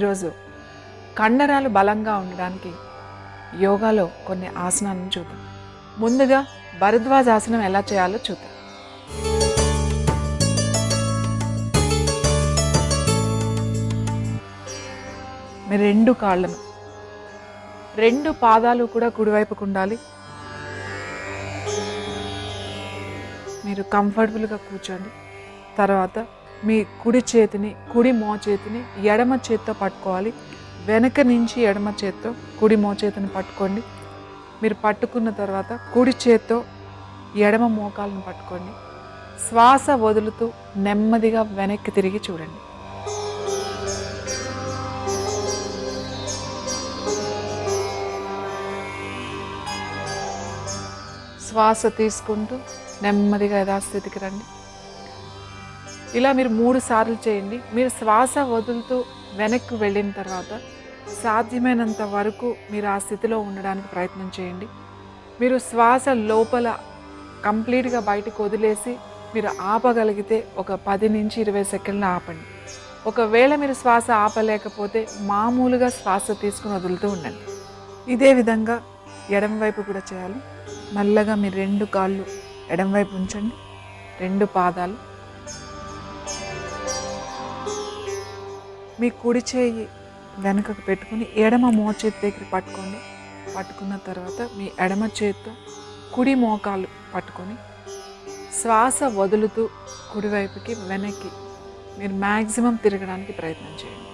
ఈరోజు కండరాలు బలంగా ఉండడానికి యోగాలో కొన్ని ఆసనాలను చూద్దాం. ముందుగా భరద్వాజ్ ఆసనం ఎలా చేయాలో చూద్దాం. మీ రెండు కాళ్ళను రెండు పాదాలు కూడా కుడివైపుకు ఉండాలి. మీరు కంఫర్టబుల్గా కూర్చోండి. తర్వాత మీ కుడి చేతిని కుడి మో చేతిని ఎడమ చేత్తో పట్టుకోవాలి. వెనక నుంచి ఎడమ చేత్తో కుడి మో చేతిని పట్టుకోండి. మీరు పట్టుకున్న తర్వాత కుడి చేత్తో ఎడమ మోకాలను పట్టుకోండి. శ్వాస వదులుతూ నెమ్మదిగా వెనక్కి తిరిగి చూడండి. శ్వాస తీసుకుంటూ నెమ్మదిగా యథాస్థితికి రండి. ఇలా మీరు మూడు సార్లు చేయండి. మీరు శ్వాస వదులుతూ వెనక్కి వెళ్ళిన తర్వాత సాధ్యమైనంత వరకు మీరు ఆ స్థితిలో ఉండడానికి ప్రయత్నం చేయండి. మీరు శ్వాస లోపల కంప్లీట్గా బయటకు వదిలేసి మీరు ఆపగలిగితే ఒక పది నుంచి ఇరవై సెకండ్లు ఆపండి. ఒకవేళ మీరు శ్వాస ఆపలేకపోతే మామూలుగా శ్వాస తీసుకుని వదులుతూ ఉండండి. ఇదే విధంగా ఎడం వైపు కూడా చేయాలి. మెల్లగా మీ రెండు కాళ్ళు ఎడం వైపు ఉంచండి. రెండు పాదాలు మీ కుడి చేయి వెనుకకు పెట్టుకుని ఎడమ మోచేతి దగ్గర పట్టుకోండి. పట్టుకున్న తర్వాత మీ ఎడమ చేతితో కుడి మోకాలు పట్టుకొని శ్వాస వదులుతూ కుడివైపుకి వెనక్కి మీరు మ్యాక్సిమం తిరగడానికి ప్రయత్నం చేయండి.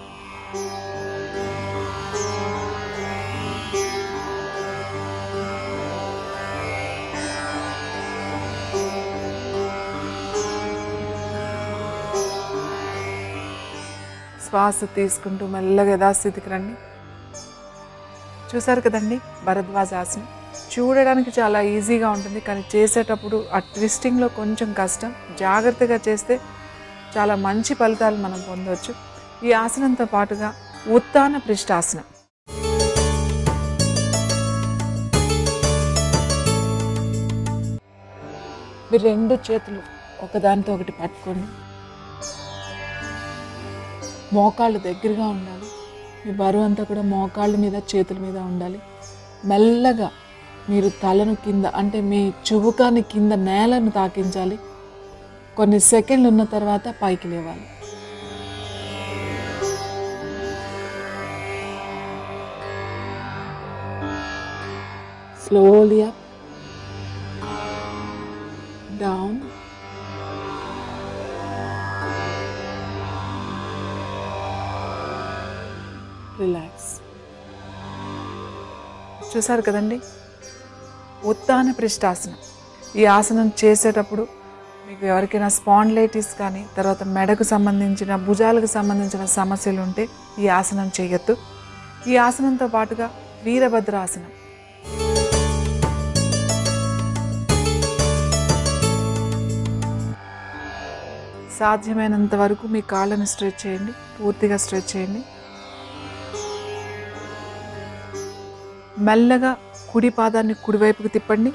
శ్వాస తీసుకుంటూ మెల్లగా యథాస్థితికి రండి. చూసారు కదండి భరద్వాజ ఆసనం? చూడడానికి చాలా ఈజీగా ఉంటుంది కానీ చేసేటప్పుడు ఆ ట్విస్టింగ్లో కొంచెం కష్టం. జాగ్రత్తగా చేస్తే చాలా మంచి ఫలితాలు మనం పొందవచ్చు ఈ ఆసనంతో పాటుగా ఉత్తాన పృష్ఠాసనం. మీరు రెండు చేతులు ఒకదానితో ఒకటి పట్టుకోండి. మోకాళ్ళు దగ్గరగా ఉండాలి. మీ బరువు అంతా కూడా మోకాళ్ళ మీద చేతుల మీద ఉండాలి. మెల్లగా మీరు తలను కింద అంటే మీ చుబుకాన్ని కింద నేలను తాకించాలి. కొన్ని సెకండ్లు ఉన్న తర్వాత పైకి లేవాలి. స్లోలీ అప్ డౌన్ రిలాక్స్ చూసారు కదండి? ఉత్తాన పృష్టాసనం ఈ ఆసనం చేసేటప్పుడు మీకు ఎవరికైనా స్పాండ్లైటిస్ కానీ తర్వాత మెడకు సంబంధించిన భుజాలకు సంబంధించిన సమస్యలు ఉంటే ఈ ఆసనం చేయొద్దు. ఈ ఆసనంతో పాటుగా వీరభద్రాసనం. సాధ్యమైనంత వరకు మీ కాళ్ళను స్ట్రెచ్ చేయండి పూర్తిగా స్ట్రెచ్ చేయండి. మెల్లగా కుడి పాదాన్ని కుడివైపుకి తిప్పండి.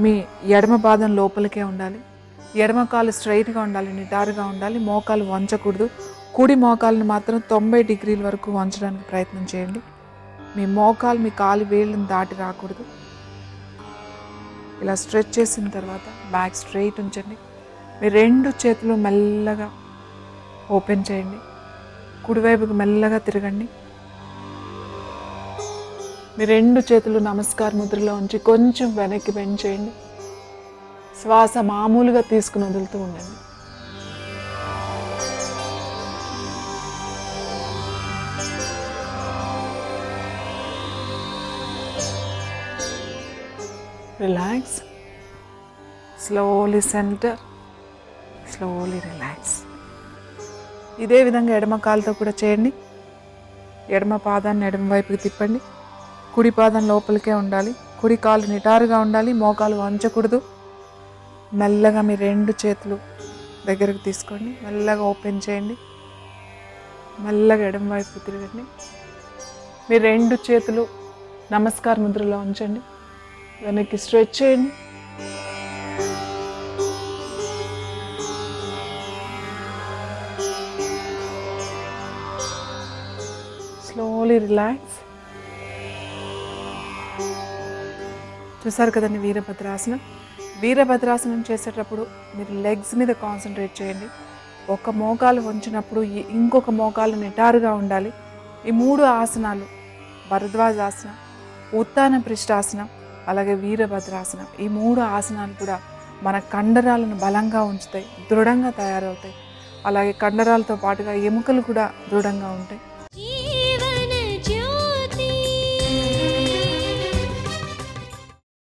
మీ ఎడమ పాదం లోపలికే ఉండాలి. ఎడమ కాలు స్ట్రైట్గా ఉండాలి నిటారుగా ఉండాలి. మోకాలు వంచకూడదు. కుడి మోకాలను మాత్రం తొంభై డిగ్రీల వరకు వంచడానికి ప్రయత్నం చేయండి. మీ మోకాలు మీ కాలు వేళ్ళని దాటి రాకూడదు. ఇలా స్ట్రెచ్ చేసిన తర్వాత బ్యాక్ స్ట్రైట్ ఉంచండి. మీ రెండు చేతులు మెల్లగా ఓపెన్ చేయండి. కుడివైపుకి మెల్లగా తిరగండి. మీ రెండు చేతులు నమస్కార ముద్రలో ఉంచి కొంచెం వెనక్కి బెండ్ చేయండి శ్వాస మామూలుగా తీసుకుని వదులుతూ ఉండండి. Relax slowly centre slowly relax ఇదే విధంగా ఎడమ కాలుతో కూడా చేయండి. ఎడమ పాదాన్ని ఎడమ వైపుకి తిప్పండి. కుడి పాదం లోపలికే ఉండాలి. కుడి కాలు నిటారుగా ఉండాలి. మోకాలు వంచకూడదు. మెల్లగా మీ రెండు చేతులు దగ్గరకు తీసుకోండి. మెల్లగా ఓపెన్ చేయండి. మెల్లగా ఎడం వైపు తిరగండి. మీ రెండు చేతులు నమస్కార ముద్రలో ఉంచండి. వెనక్కి స్ట్రెచ్ చేయండి. Slowly relax. చూసారు కదండి వీరభద్రాసనం? వీరభద్రాసనం చేసేటప్పుడు మీరు లెగ్స్ మీద కాన్సన్ట్రేట్ చేయండి. ఒక మోకాలు వంచినప్పుడు ఈ- ఇంకొక మోకాలు నిటారుగా ఉండాలి. ఈ మూడు ఆసనాలు భరద్వాజాసనం ఉత్తాన పృష్ఠాసనం అలాగే వీరభద్రాసనం ఈ మూడు ఆసనాలు కూడా మన కండరాలను బలంగా ఉంచుతాయి దృఢంగా తయారవుతాయి. అలాగే కండరాలతో పాటుగా ఎముకలు కూడా దృఢంగా ఉంటాయి.